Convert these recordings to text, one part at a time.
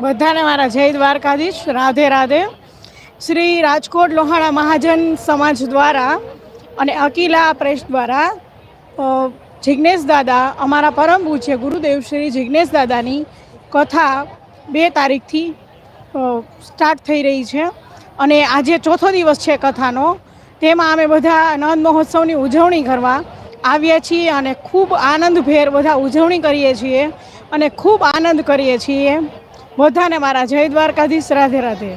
બધાને મારા જય દ્વારકાધીશ. રાધે રાધે. શ્રી રાજકોટ લોહાણા મહાજન સમાજ દ્વારા અને અકિલા પ્રેસ દ્વારા જિજ્ઞેશ દાદા, અમારા પરમ પૂજ્ય ગુરુદેવ શ્રી જિજ્ઞેશ દાદાની કથા બે તારીખથી સ્ટાર્ટ થઈ રહી છે. અને આજે ચોથો દિવસ છે કથાનો. તેમાં અમે બધા નંદ મહોત્સવની ઉજવણી કરવા આવ્યા છીએ અને ખૂબ આનંદભેર બધા ઉજવણી કરીએ છીએ અને ખૂબ આનંદ કરીએ છીએ. બધાને મારા. જય દ્વારકાધીશ રાધે રાધે.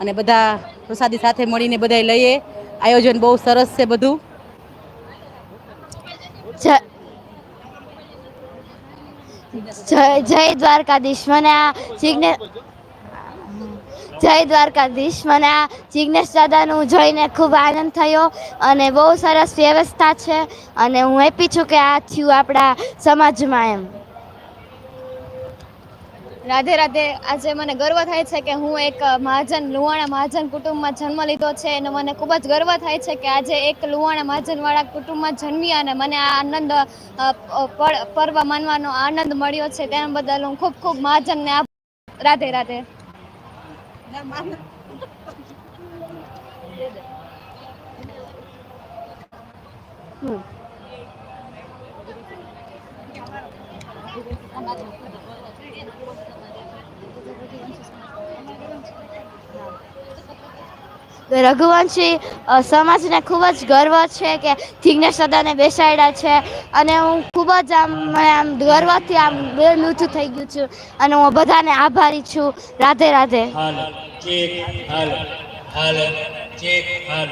અને બધા પ્રસાદી સાથે મળીને બધા લઈએ. આયોજન બહુ સરસ છે બધું. જય જય જય દ્વારકાધીશ. મને આ જિજ્ઞે જય દ્વારકાધીશ. મને આ જિજ્ઞેશ દાદાનું જોઈને ખૂબ આનંદ થયો અને બહુ સરસ વ્યવસ્થા છે અને હું હેપી છું કે આ થયું આપણા સમાજમાં એમ. રાધે રાધે, આજે મને ગર્વ થાય છે કે હું એક મહાજન લુવાણા મહાજન કુટુંબમાં જન્મ લીધો છે અને મને ખૂબ જ ગર્વ થાય છે કે આજે એક લુવાણા મહાજનવાળા કુટુંબમાં જન્મી અને મને આ આનંદ પર્વ માનવાનો આનંદ મળ્યો છે. તેના બદલ હું ખૂબ ખૂબ મહાજનને આભાર. રાધે. રાધે રઘુવંશી સમાજને ખૂબ જ ગર્વ છે કે જિજ્ઞેશ દાદાને બેસાડ્યા છે. અને હું ખૂબ જ આમ મને આમ ગર્વથી આમ બે લૂચું થઈ ગયું છું અને હું બધાને આભારી છું. રાધે રાધે. હાલ ચેક હાલ હાલ ચેક હાલ.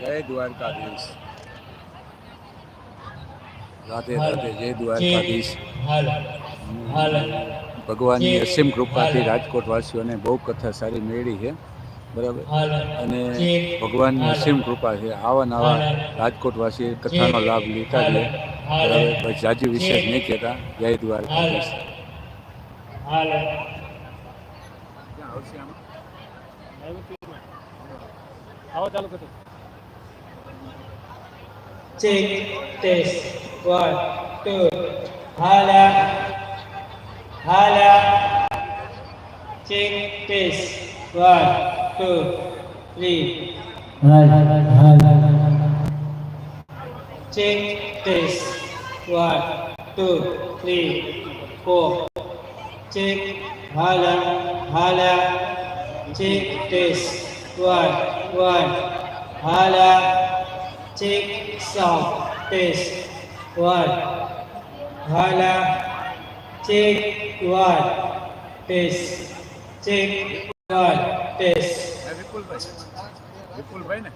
જય દ્વારકાધીશ. રાધે રાધે જય દ્વારકાધીશ. હાલ હાલ ભગવાનની અસીમ કૃપાથી રાજકોટ વાસીઓને બહુ કથા સારી મેળી છે બરાબર? અને ભગવાનની અસીમ કૃપા છે આવા નવા રાજકોટ વાસી કથાનો લાભ લેતા છે બરાબર? જાજી વિશેષ નહીં કહેતા. જય દ્વારકાધીશ. હાલ check test one two hala hala. Check test one two three. Check test one two three four. Check hala hala. Check test one one hala. Check sound test one hala check one test check one test વિપુલભાઈ વિપુલભાઈ ને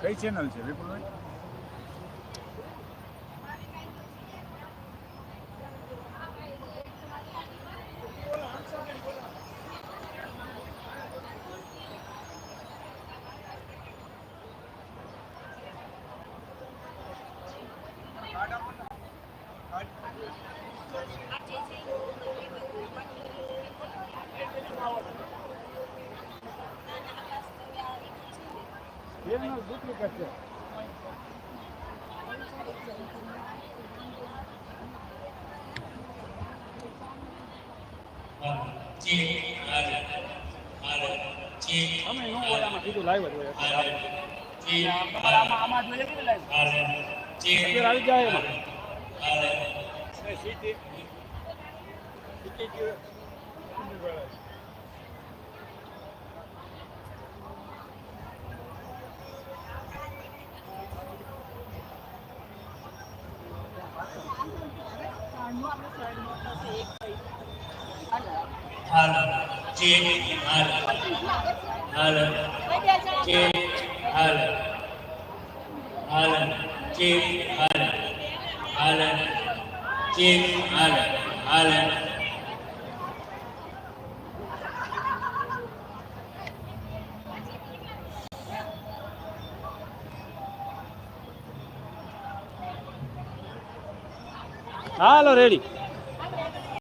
કઈ channel છે વિપુલભાઈ હાલ હાલ અમે નો આમાં કીધું live જ હોય હાલ આમાં જોઈએ કે લાઈવ આવી જાય એમાં Ne şeydi? İki diyor. Şimdi böyle. Hala, çek, hala, hala, check હાલ હાલ. હાલો રેડી.